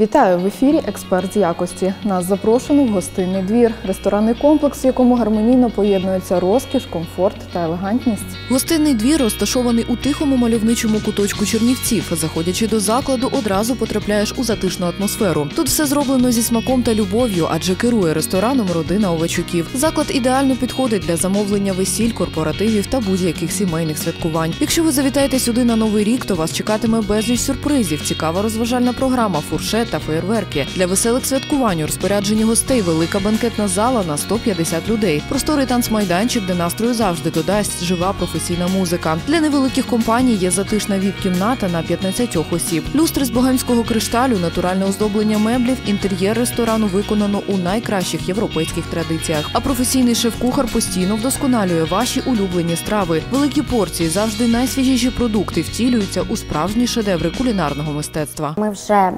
Вітаю в ефірі Експерт з якості. Нас запрошено в гостинний двір, ресторанний комплекс, в якому гармонійно поєднуються розкіш, комфорт та елегантність. Гостинний двір розташований у тихому мальовничому куточку Чернівців. Заходячи до закладу, одразу потрапляєш у затишну атмосферу. Тут все зроблено зі смаком та любов'ю, адже керує рестораном родина Овечуків. Заклад ідеально підходить для замовлення весіль, корпоративів та будь-яких сімейних святкувань. Якщо ви завітаєте сюди на новий рік, то вас чекатиме безліч сюрпризів, цікава розважальна програма, фуршет та феєрверки. Для веселих святкувань у розпорядженні гостей велика банкетна зала на 150 людей, просторий танцмайданчик, де настрою завжди додасть жива професійна музика. Для невеликих компаній є затишна віп-кімната на 15 осіб. Люстри з богемського кришталю, натуральне оздоблення меблів, інтер'єр ресторану виконано у найкращих європейських традиціях. А професійний шеф-кухар постійно вдосконалює ваші улюблені страви. Великі порції, завжди найсвіжіші продукти втілюються у справжні шедеври кулінарного мистецтва. Ми вже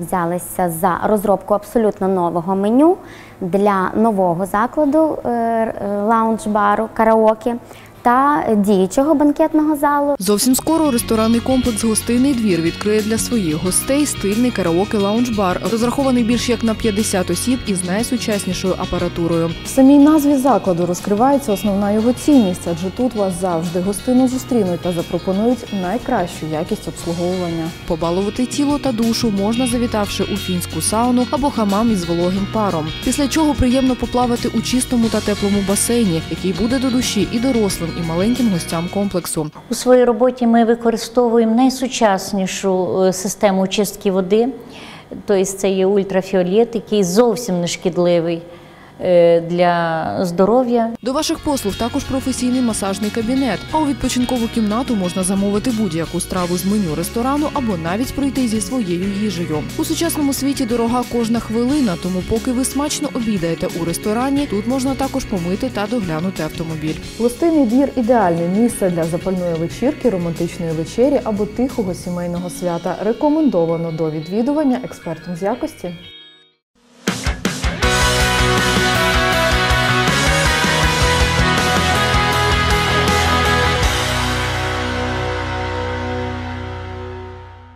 взялися за розробку абсолютно нового меню для нового закладу е, е, лаунж-бару караоке та діючого банкетного залу. Зовсім скоро ресторанний комплекс Гостинний двір відкриє для своїх гостей стильний караоке лаунж-бар, розрахований більш як на 50 осіб із найсучаснішою апаратурою. В самій назві закладу розкривається основна його цінність, адже тут вас завжди гостину зустрінуть та запропонують найкращу якість обслуговування. Побалувати тіло та душу можна завітавши у фінську сауну або хамам із вологим паром. Після чого приємно поплавати у чистому та теплому басейні, який буде до душі і дорослим, і маленьким гостям комплексу. У своїй роботі ми використовуємо найсучаснішу е, систему очистки води, тобто це є ультрафіолет, який зовсім не шкідливий для здоров'я. До ваших послуг також професійний масажний кабінет. А у відпочинкову кімнату можна замовити будь-яку страву з меню ресторану або навіть прийти зі своєю їжею. У сучасному світі дорога кожна хвилина, тому поки ви смачно обідаєте у ресторані, тут можна також помити та доглянути автомобіль. Гостинний двір ідеальне місце для запальної вечірки, романтичної вечері або тихого сімейного свята. Рекомендовано до відвідування експертом з якості.